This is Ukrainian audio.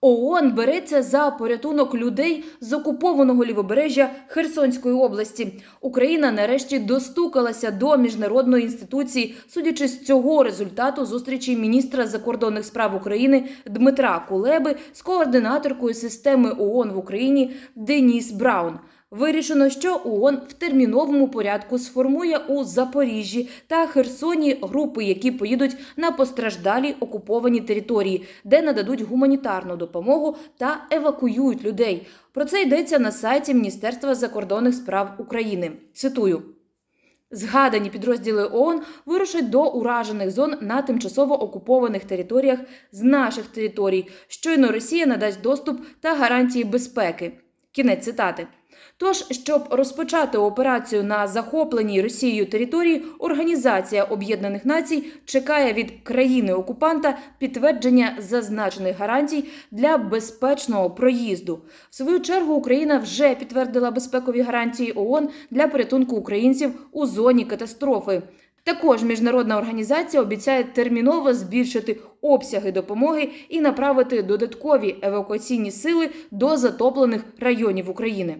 ООН береться за порятунок людей з окупованого лівобережжя Херсонської області. Україна нарешті достукалася до міжнародної інституції, судячи з цього результату зустрічі міністра закордонних справ України Дмитра Кулеби з координаторкою системи ООН в Україні Деніс Браун. Вирішено, що ООН в терміновому порядку сформує у Запоріжжі та Херсоні групи, які поїдуть на постраждалі окуповані території, де нададуть гуманітарну допомогу та евакуюють людей. Про це йдеться на сайті Міністерства закордонних справ України. Цитую. Згадані підрозділи ООН вирушать до уражених зон на тимчасово окупованих територіях з наших територій. Щойно Росія надасть доступ та гарантії безпеки. Кінець цитати. Тож, щоб розпочати операцію на захопленій Росією території, Організація Об'єднаних Націй чекає від країни-окупанта підтвердження зазначених гарантій для безпечного проїзду. В свою чергу Україна вже підтвердила безпекові гарантії ООН для порятунку українців у зоні катастрофи. Також міжнародна організація обіцяє терміново збільшити обсяги допомоги і направити додаткові евакуаційні сили до затоплених районів України.